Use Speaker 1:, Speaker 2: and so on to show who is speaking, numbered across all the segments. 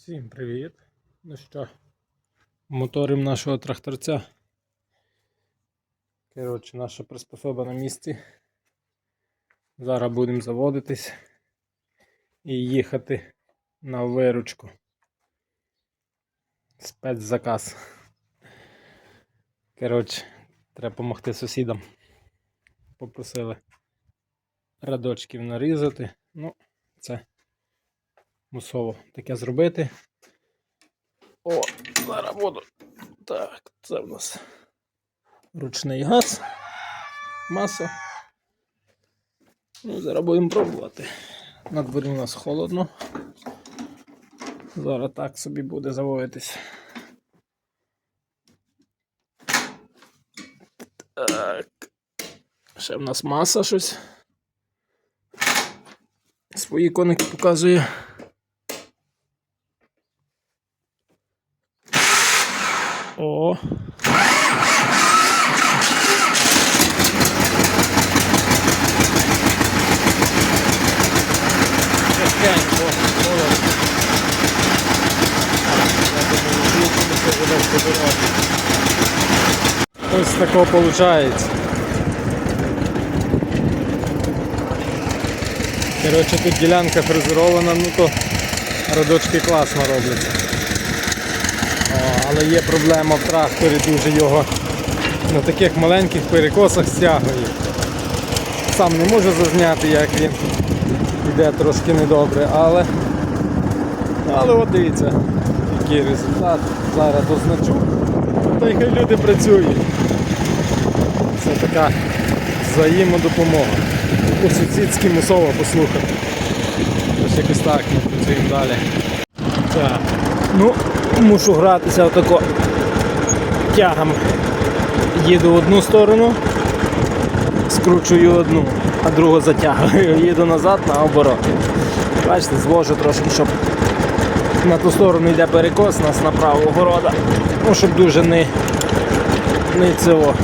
Speaker 1: Всім привіт! Ну що, моторим нашого тракторця. Коротше, наша приспособа на місці. Зараз будемо заводитись і їхати на виручку. Спецзаказ. Коротше, треба допомогти сусідам. Попросили радочків нарізати. Ну, це мусово таке зробити. О, зараз буду. Так, це в нас ручний газ, маса. Ну, зараз будемо пробувати. На дворі у нас холодно. Зараз так собі буде заводитись. Так. Ще в нас маса щось. Свої коники показує. О. Ось такого виходить. Коротше, тут ділянка фрезерована, ну то родочки класно робляться. Але є проблема в тракторі, дуже його на таких маленьких перекосах стягує. Сам не можу зазняти, як він йде трошки недобре, але але от дивіться, який результат. Зараз дозначу. Та й хай люди працюють. Це така взаємодопомога. По-сусідськи мусово послухати. Ось якось так працюємо далі. Так. Ну, мушу гратися отако тягом. Їду в одну сторону, скручую одну, а другу затягую. Їду назад наоборот. Бачите, звожу трошки, щоб на ту сторону йде перекос, нас направо огорода. Ну, щоб дуже не, не цього.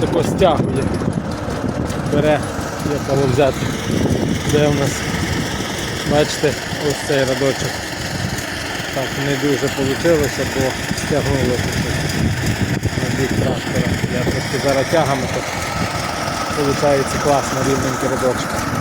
Speaker 1: Тако стягує. Бере, як кого взяти. Де у нас Бачите, ось цей радочок. Так, не дуже вийшло, бо стягнуло на бік трактора. Я трошки зараз тягами, то виходить класно рівненький радочок.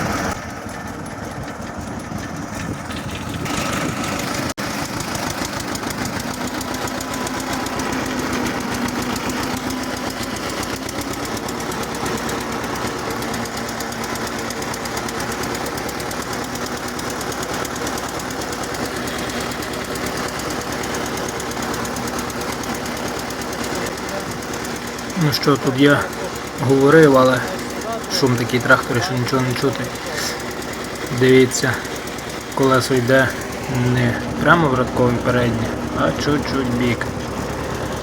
Speaker 1: Ну що, тут я говорив, але шум такий трактор, що нічого не чути. Дивіться, колесо йде не прямо в радковий переднє, а чуть-чуть бік.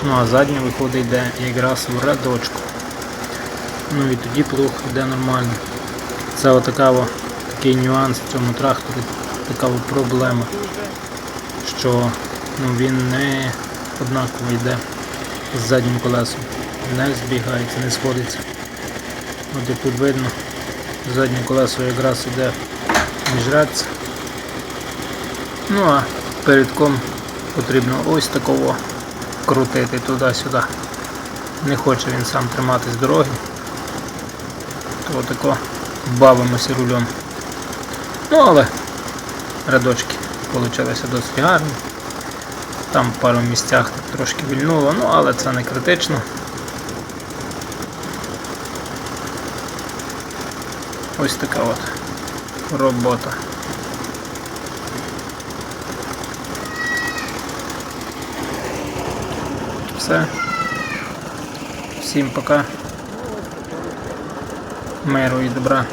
Speaker 1: Ну а заднє виходить йде якраз в радочку. Ну і тоді плуг йде нормально. Це отака, такий нюанс в цьому тракторі, така проблема, що ну, він не однаково йде з заднім колесом не збігається, не сходиться. От як тут видно, заднє колесо якраз йде між. Ну а передком потрібно ось такого крутити туди-сюди. Не хоче він сам триматись дороги. То отако бавимося рулем. Ну але рядочки получилися досить гарні. Там в пару місцях так трошки вільнуло, ну але це не критично. Ось така от робота. Все. Всім пока. Миру і добра.